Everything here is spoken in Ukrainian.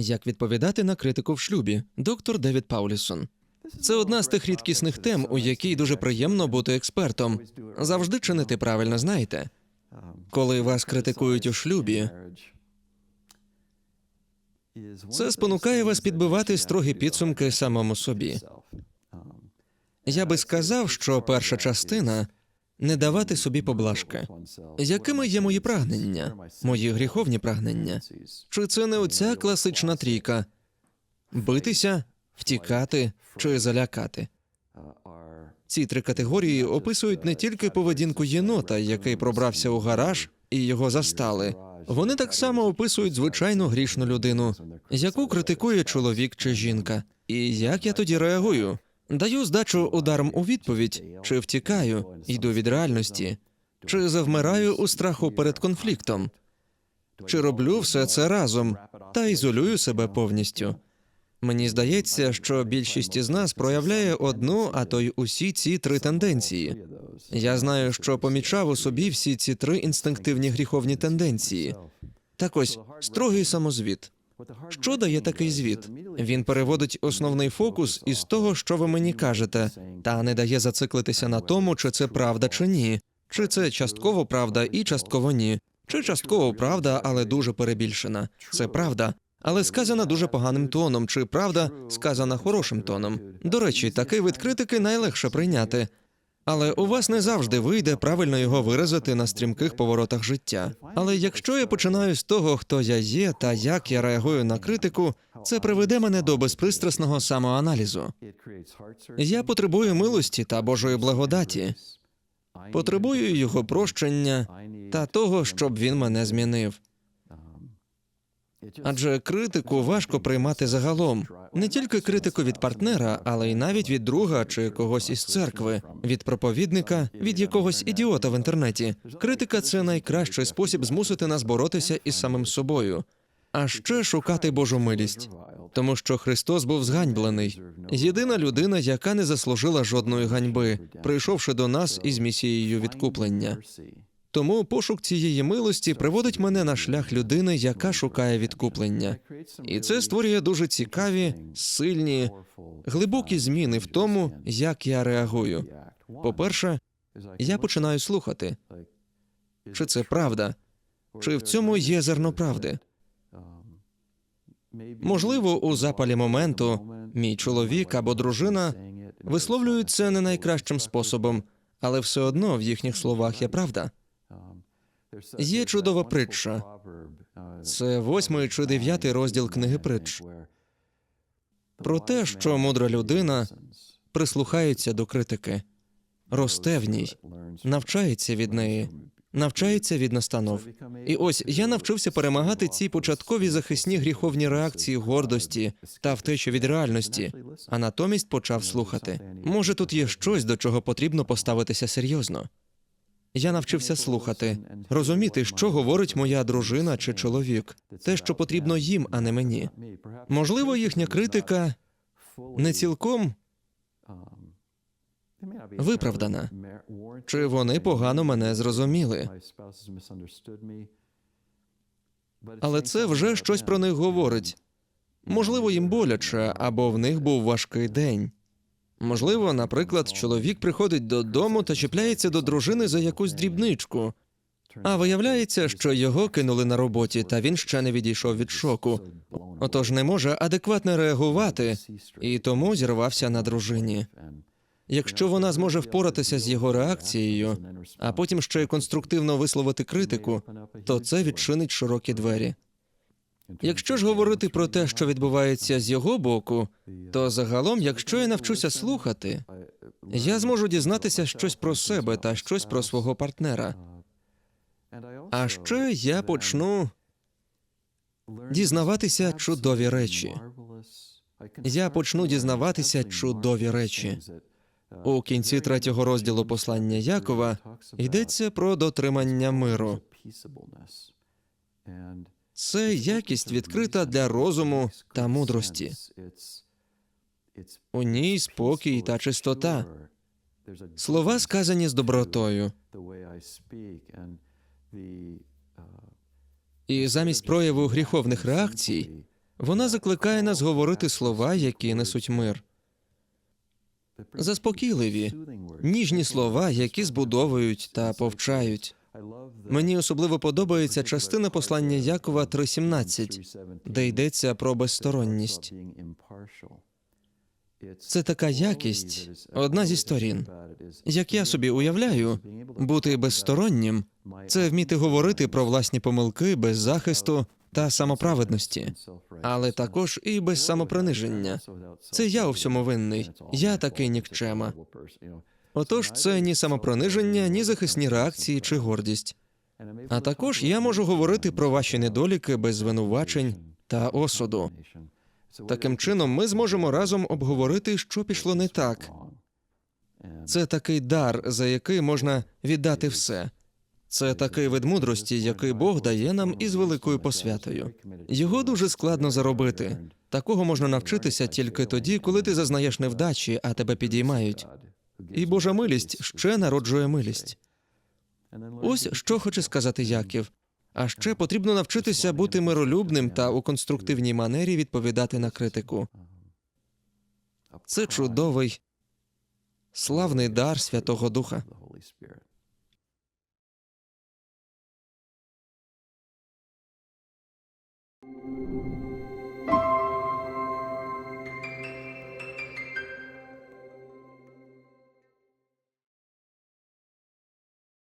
Як відповідати на критику в шлюбі, доктор Девід Паулісон. Це одна з тих рідкісних тем, у якій дуже приємно бути експертом. Завжди чинити правильно, знаєте. Коли вас критикують у шлюбі, це спонукає вас підбивати строгі підсумки самому собі. Я би сказав, що перша частина не давати собі поблажки. Якими є мої прагнення, мої гріховні прагнення? Чи це не оця класична трійка битися, втікати чи залякати? Ці три категорії описують не тільки поведінку єнота, який пробрався у гараж і його застали. Вони так само описують звичайну грішну людину, яку критикує чоловік чи жінка. І як я тоді реагую? Даю здачу ударом у відповідь, чи втікаю, йду від реальності, чи завмираю у страху перед конфліктом, чи роблю все це разом та ізолюю себе повністю. Мені здається, що більшість із нас проявляє одну, а то й усі ці три тенденції. Я знаю, що помічав у собі всі ці три інстинктивні гріховні тенденції. Так ось строгий самозвіт. Що дає такий звіт? Він переводить основний фокус із того, що ви мені кажете, та не дає зациклитися на тому, чи це правда чи ні, чи це частково правда і частково ні, чи частково правда, але дуже перебільшена. Це правда, але сказана дуже поганим тоном, чи правда сказана хорошим тоном. До речі, такий вид критики найлегше прийняти. Але у вас не завжди вийде правильно його виразити на стрімких поворотах життя. Але якщо я починаю з того, хто я є та як я реагую на критику, це приведе мене до безпристрасного самоаналізу. Я потребую милості та Божої благодаті, потребую його прощення та того, щоб він мене змінив. Адже критику важко приймати загалом не тільки критику від партнера, але й навіть від друга чи когось із церкви, від проповідника, від якогось ідіота в інтернеті. Критика це найкращий спосіб змусити нас боротися із самим собою, а ще шукати Божу милість, тому що Христос був зганьблений. Єдина людина, яка не заслужила жодної ганьби, прийшовши до нас із місією відкуплення. Тому пошук цієї милості приводить мене на шлях людини, яка шукає відкуплення. І це створює дуже цікаві, сильні, глибокі зміни в тому, як я реагую. По-перше, я починаю слухати, чи це правда, чи в цьому є зерно правди. Можливо, у запалі моменту мій чоловік або дружина висловлюють це не найкращим способом, але все одно в їхніх словах є правда. Є чудова притча. Це восьмий чи дев'ятий розділ книги притч про те, що мудра людина прислухається до критики, росте в ній, навчається від неї, навчається від настанов. І ось я навчився перемагати ці початкові захисні гріховні реакції гордості та втечі від реальності, а натомість почав слухати. Може, тут є щось, до чого потрібно поставитися серйозно. Я навчився слухати, розуміти, що говорить моя дружина чи чоловік, те, що потрібно їм, а не мені. Можливо, їхня критика не цілком виправдана, чи вони погано мене зрозуміли. Але це вже щось про них говорить. Можливо, їм боляче, або в них був важкий день. Можливо, наприклад, чоловік приходить додому та чіпляється до дружини за якусь дрібничку. А виявляється, що його кинули на роботі, та він ще не відійшов від шоку. Отож не може адекватно реагувати і тому зірвався на дружині. Якщо вона зможе впоратися з його реакцією, а потім ще й конструктивно висловити критику, то це відчинить широкі двері. Якщо ж говорити про те, що відбувається з його боку, то загалом, якщо я навчуся слухати, я зможу дізнатися щось про себе та щось про свого партнера. А ще я почну дізнаватися чудові речі. Я почну дізнаватися чудові речі. У кінці третього розділу послання Якова йдеться про дотримання миру. Це якість відкрита для розуму та мудрості. У ній спокій та чистота. Слова сказані з добротою. І замість прояву гріховних реакцій Вона закликає нас говорити слова, які несуть мир, заспокійливі, ніжні слова, які збудовують та повчають. Мені особливо подобається частина послання Якова 3.17, де йдеться про безсторонність. Це така якість, одна зі сторін. Як я собі уявляю, бути безстороннім це вміти говорити про власні помилки без захисту та самоправедності, але також і без самоприниження. Це я у всьому винний. Я такий нікчема. Отож, це ні самопрониження, ні захисні реакції чи гордість. А також я можу говорити про ваші недоліки без звинувачень та осуду. Таким чином, ми зможемо разом обговорити, що пішло не так. Це такий дар, за який можна віддати все. Це такий вид мудрості, який Бог дає нам із великою посвятою. Його дуже складно заробити. Такого можна навчитися тільки тоді, коли ти зазнаєш невдачі, а тебе підіймають. І Божа милість ще народжує милість. Ось що хоче сказати Яків. А ще потрібно навчитися бути миролюбним та у конструктивній манері відповідати на критику. Це чудовий, славний дар Святого Духа.